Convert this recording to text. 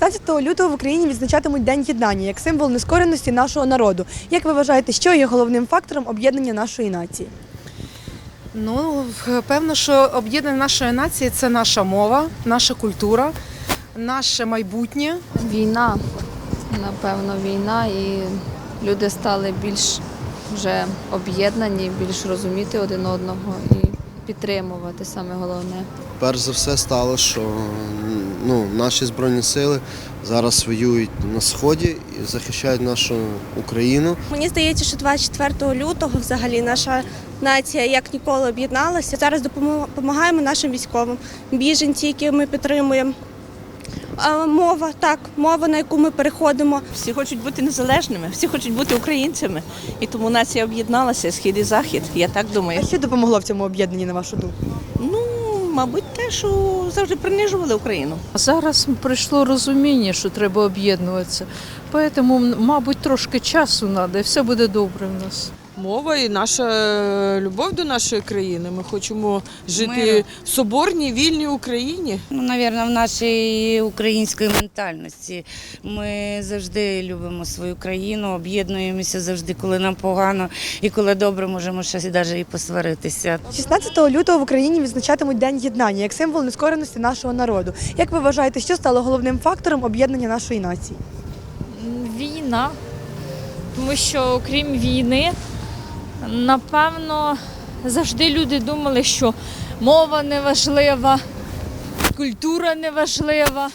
16 лютого в Україні відзначатимуть День єднання як символ нескореності нашого народу. Як ви вважаєте, що є головним фактором об'єднання нашої нації? Ну, певно, що об'єднання нашої нації це наша мова, наша культура, наше майбутнє. Війна, напевно, війна, і люди стали більш вже об'єднані, більш розуміти один одного і підтримувати саме головне. Перш за все стало, що ну, наші збройні сили зараз воюють на сході і захищають нашу Україну. Мені здається, що 24 лютого взагалі наша нація як ніколи об'єдналася. Зараз допомагаємо нашим військовим, біженці, які ми підтримуємо. Мова, так, мова, на яку ми переходимо. Всі хочуть бути незалежними, всі хочуть бути українцями. І тому нація об'єдналася схід і захід. Я так думаю. А що допомогло в цьому об'єднанні, на вашу думку? Ну, мабуть, те, що завжди принижували Україну. Зараз прийшло розуміння, що треба об'єднуватися. Тому, мабуть, трошки часу треба, і все буде добре в нас. Мова і наша е, любов до нашої країни. Ми хочемо жити Миру. в соборній, вільній Україні. Ну, навірно, в нашій української ментальності. Ми завжди любимо свою країну, об'єднуємося завжди, коли нам погано, і коли добре, можемо ще навіть і посваритися. 16 лютого в Україні відзначатимуть День єднання як символ нескореності нашого народу. Як ви вважаєте, що стало головним фактором об'єднання нашої нації? Війна. Тому що окрім війни, напевно, завжди люди думали, що мова не важлива, культура не важлива.